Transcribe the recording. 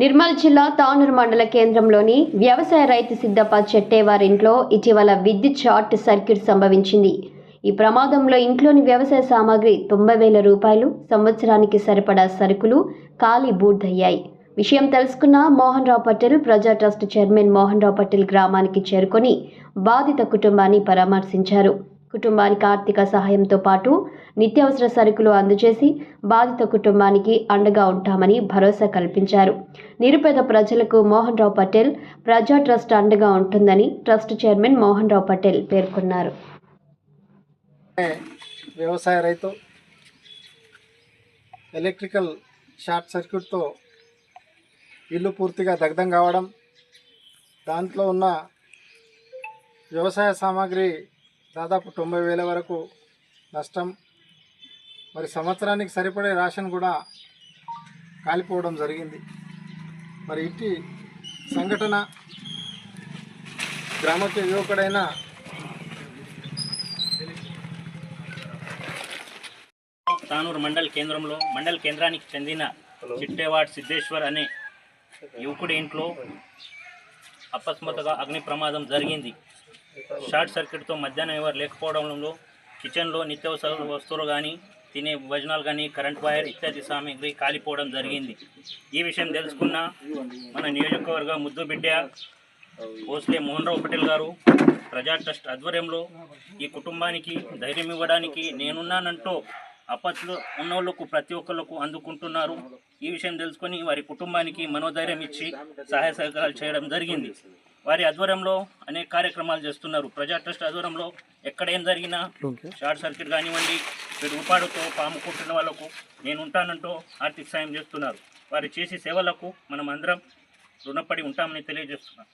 నిర్మల్ జిల్లా తానూరు మండల కేంద్రంలోని వ్యవసాయ రైతు సిద్ధప్ప చెట్టేవారింట్లో ఇటీవల విద్యుత్ షార్ట్ సర్క్యూట్ సంభవించింది. ఈ ప్రమాదంలో ఇంట్లోని వ్యవసాయ సామాగ్రి తొంభై వేల రూపాయలు సంవత్సరానికి సరిపడా సరుకులు ఖాళీ బూర్దయ్యాయి. విషయం తెలుసుకున్న మోహన్ రావు పటేల్ ప్రజా ట్రస్ట్ చైర్మన్ మోహన్ రావు పటేల్ గ్రామానికి చేరుకొని బాధిత కుటుంబాన్ని పరామర్శించారు. కుటుంబానికి ఆర్థిక సహాయంతో పాటు నిత్యావసర సరుకులు అందజేసి బాధిత కుటుంబానికి అండగా ఉంటామని భరోసా కల్పించారు. నిరుపేద ప్రజలకు మోహన్ రావు పటేల్ ప్రజా ట్రస్ట్ అండగా ఉంటుందని ట్రస్ట్ చైర్మన్ మోహన్ రావు పటేల్ పేర్కొన్నారు. వ్యవసాయ రైతు ఎలక్ట్రికల్ షార్ట్ సర్క్యూట్తో ఇల్లు పూర్తిగా దగ్ధం కావడం దాంట్లో ఉన్న వ్యవసాయ సామాగ్రి దాదాపు తొంభై వేల వరకు నష్టం. మరి సంవత్సరానికి సరిపడే రేషన్ కూడా కాలిపోవడం జరిగింది. మరి ఇట్టి సంఘటన గ్రామకి యువకుడైన తానూరు మండల్ కేంద్రంలో మండల్ కేంద్రానికి చెందిన చిట్టేవాడ్ సిద్ధేశ్వర్ అనే యువకుడి ఇంట్లో అకస్మాత్తుగా అగ్ని ప్రమాదం జరిగింది. షార్ట్ సర్క్యూట్తో మధ్యాహ్నం ఎవరు లేకపోవడంలో కిచెన్లో నిత్యావసర వస్తువులు కానీ తినే భోజనాలు కానీ కరెంట్ వైర్ ఇత్యాది సామాగ్రి కాలిపోవడం జరిగింది. ఈ విషయం తెలుసుకున్న మన నియోజకవర్గ ముద్దు బిడ్డ భోస్లే మోహన్రావు పటేల్ గారు ప్రజా ట్రస్ట్ ఆధ్వర్యంలో ఈ కుటుంబానికి ధైర్యం ఇవ్వడానికి నేనున్నానంటూ అప్పట్లో ఉన్నోళ్ళకు ప్రతి ఒక్కళ్ళకు అందుకుంటున్నారు. ఈ విషయం తెలుసుకొని వారి కుటుంబానికి మనోధైర్యం ఇచ్చి సహాయ సహకారాలు చేయడం జరిగింది. వారి ఆధ్వర్యంలో అనేక కార్యక్రమాలు చేస్తున్నారు. ప్రజా ట్రస్ట్ ఆధ్వర్యంలో ఎక్కడ ఏం జరిగినా షార్ట్ సర్క్యూట్ కానివ్వండి పిడుగుపాడుతో పాము కుట్టిన వాళ్ళకు నేను ఉంటానంటూ ఆర్థిక సాయం చేస్తున్నారు. వారు చేసే సేవలకు మనం అందరం రుణపడి ఉంటామని తెలియజేస్తున్నాం.